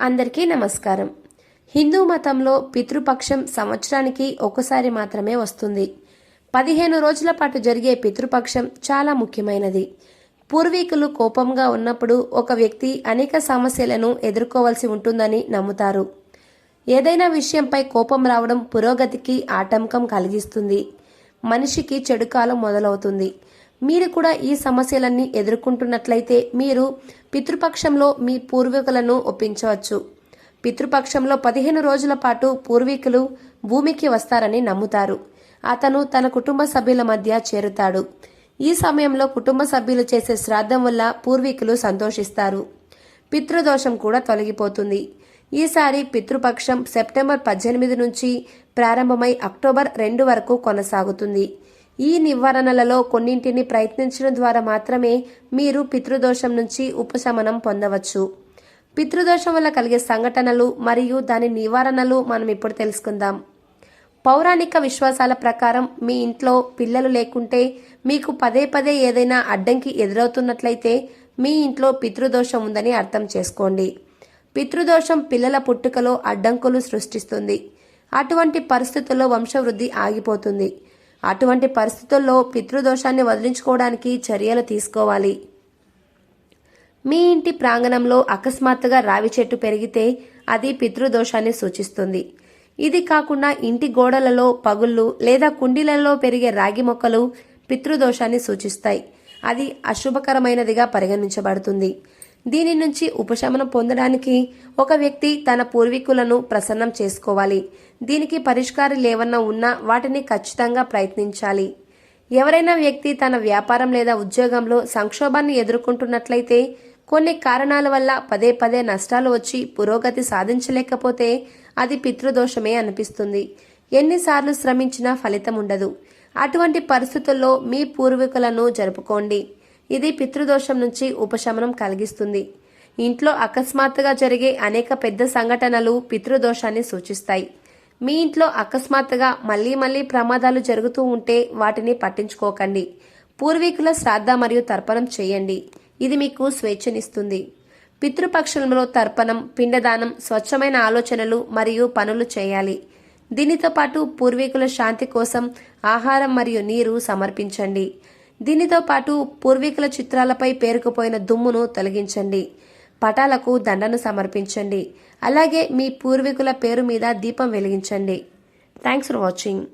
అందరికీ నమస్కారం. హిందూ మతంలో పితృపక్షం సంవత్సరానికి ఒకసారి మాత్రమే వస్తుంది. పదిహేను రోజుల పాటు జరిగే పితృపక్షం చాలా ముఖ్యమైనది. పూర్వీకులు కోపంగా ఉన్నప్పుడు ఒక వ్యక్తి అనేక సమస్యలను ఎదుర్కోవాల్సి ఉంటుందని నమ్ముతారు. ఏదైనా విషయంపై కోపం రావడం పురోగతికి ఆటంకం కలిగిస్తుంది. మనిషికి చెడు కాలం మొదలవుతుంది. మీరు కూడా ఈ సమస్యలన్నీ ఎదుర్కొంటున్నట్లయితే మీరు పితృపక్షంలో మీ పూర్వీకులను ఒప్పించవచ్చు. పితృపక్షంలో పదిహేను రోజుల పాటు పూర్వీకులు భూమికి వస్తారని నమ్ముతారు. అతను తన కుటుంబ సభ్యుల మధ్య చేరుతాడు. ఈ సమయంలో కుటుంబ సభ్యులు చేసే శ్రాద్ధం వల్ల పూర్వీకులు సంతోషిస్తారు. పితృదోషం కూడా తొలగిపోతుంది. ఈసారి పితృపక్షం సెప్టెంబర్ పద్దెనిమిది నుంచి ప్రారంభమై అక్టోబర్ రెండు వరకు కొనసాగుతుంది. ఈ నివారణలలో కొన్నింటిని ప్రయత్నించడం ద్వారా మాత్రమే మీరు పితృదోషం నుంచి ఉపశమనం పొందవచ్చు. పితృదోషం వల్ల కలిగే సంఘటనలు మరియు దాని నివారణలు మనం ఇప్పుడు తెలుసుకుందాం. పౌరాణిక విశ్వాసాల ప్రకారం మీ ఇంట్లో పిల్లలు లేకుంటే మీకు పదే పదే ఏదైనా అడ్డంకి ఎదురవుతున్నట్లయితే మీ ఇంట్లో పితృదోషం ఉందని అర్థం చేసుకోండి. పితృదోషం పిల్లల పుట్టుకలో అడ్డంకులు సృష్టిస్తుంది. అటువంటి పరిస్థితుల్లో వంశవృద్ధి ఆగిపోతుంది. అటువంటి పరిస్థితుల్లో పితృదోషాన్ని వదిలించుకోవడానికి చర్యలు తీసుకోవాలి. మీ ఇంటి ప్రాంగణంలో అకస్మాత్తుగా రావి చెట్టు పెరిగితే అది పితృదోషాన్ని సూచిస్తుంది. ఇది కాకుండా ఇంటి గోడలలో పగుళ్ళు లేదా కుండీలలో పెరిగే రాగి మొక్కలు పితృదోషాన్ని సూచిస్తాయి. అది అశుభకరమైనదిగా పరిగణించబడుతుంది. దీని నుంచి ఉపశమనం పొందడానికి ఒక వ్యక్తి తన పూర్వీకులను ప్రసన్నం చేసుకోవాలి. దీనికి పరిష్కారం లేవన్నా ఉన్నా వాటిని ఖచ్చితంగా ప్రయత్నించాలి. ఎవరైనా వ్యక్తి తన వ్యాపారం లేదా ఉద్యోగంలో సంక్షోభాన్ని ఎదుర్కొంటున్నట్లయితే కొన్ని కారణాల వల్ల పదే పదే నష్టాలు వచ్చి పురోగతి సాధించలేకపోతే అది పితృదోషమే అనిపిస్తుంది. ఎన్నిసార్లు శ్రమించినా ఫలితం ఉండదు. అటువంటి పరిస్థితుల్లో మీ పూర్వీకులను జరుపుకోండి. ఇది పితృదోషం నుంచి ఉపశమనం కలిగిస్తుంది. ఇంట్లో అకస్మాత్తుగా జరిగే అనేక పెద్ద సంఘటనలు పితృదోషాన్ని సూచిస్తాయి. మీ ఇంట్లో అకస్మాత్తుగా మళ్ళీ మళ్ళీ ప్రమాదాలు జరుగుతూ ఉంటే వాటిని పట్టించుకోకండి. పూర్వీకుల శ్రాద్ధ మరియు తర్పణం చేయండి. ఇది మీకు స్వేచ్ఛనిస్తుంది. పితృపక్షంలో తర్పణం పిండదానం స్వచ్ఛమైన ఆలోచనలు మరియు పనులు చేయాలి. దీనితో పాటు పూర్వీకుల శాంతి కోసం ఆహారం మరియు నీరు సమర్పించండి. దీనితో పాటు పూర్వీకుల చిత్రాలపై పేరుకుపోయిన దుమ్మును తొలగించండి. పటాలకు దండను సమర్పించండి. అలాగే మీ పూర్వీకుల పేరు మీద దీపం వెలిగించండి. Thanks for watching.